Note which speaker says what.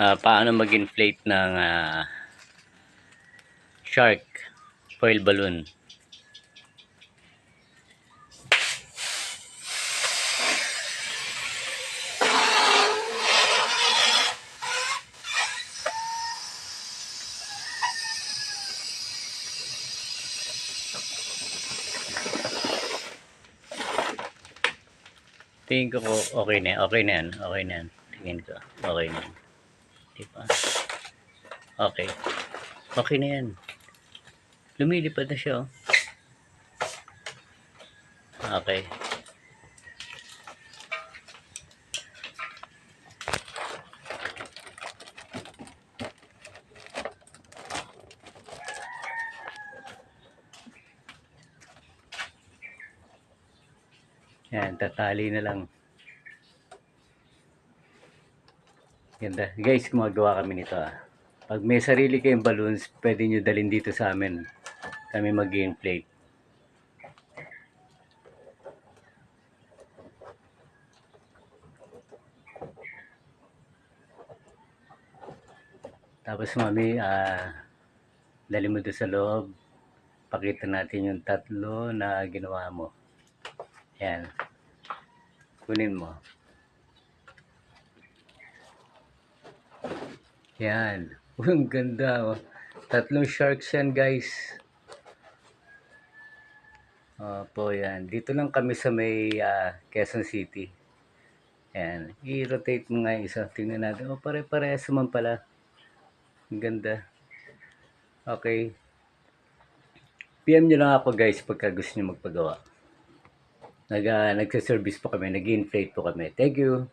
Speaker 1: ah, paano mag-inflate ng ah, shark foil balloon. Tingin ko okay na, okay na yan, okay na yan. Tingin ko, okay na yan. Di ba? Okay. Okay na yan. Lumilipad na siya, oh. Okay. Yan, tatali na lang. Ganda. Guys, gumagawa kami nito ah. Pag may sarili kayong balloons, pwede nyo dalhin dito sa amin. Kami mag-inflate. Tapos mami, ah, dali mo doon sa loob. Pakita natin yung tatlo na ginawa mo. Yan. Kunin mo. Yan. Ang ganda. Oh. Tatlong sharks yan, guys. Opo, yan. Dito lang kami sa may ah, Quezon City. Yan. I-rotate mo nga isa. Tingnan natin. Oh, pare-parehas naman pala. Ang ganda. Okay. PM nyo lang ako, guys, pagka gusto nyo magpagawa. Nag, uh, nagsa-service po kami. Nag-inflate po kami. Thank you.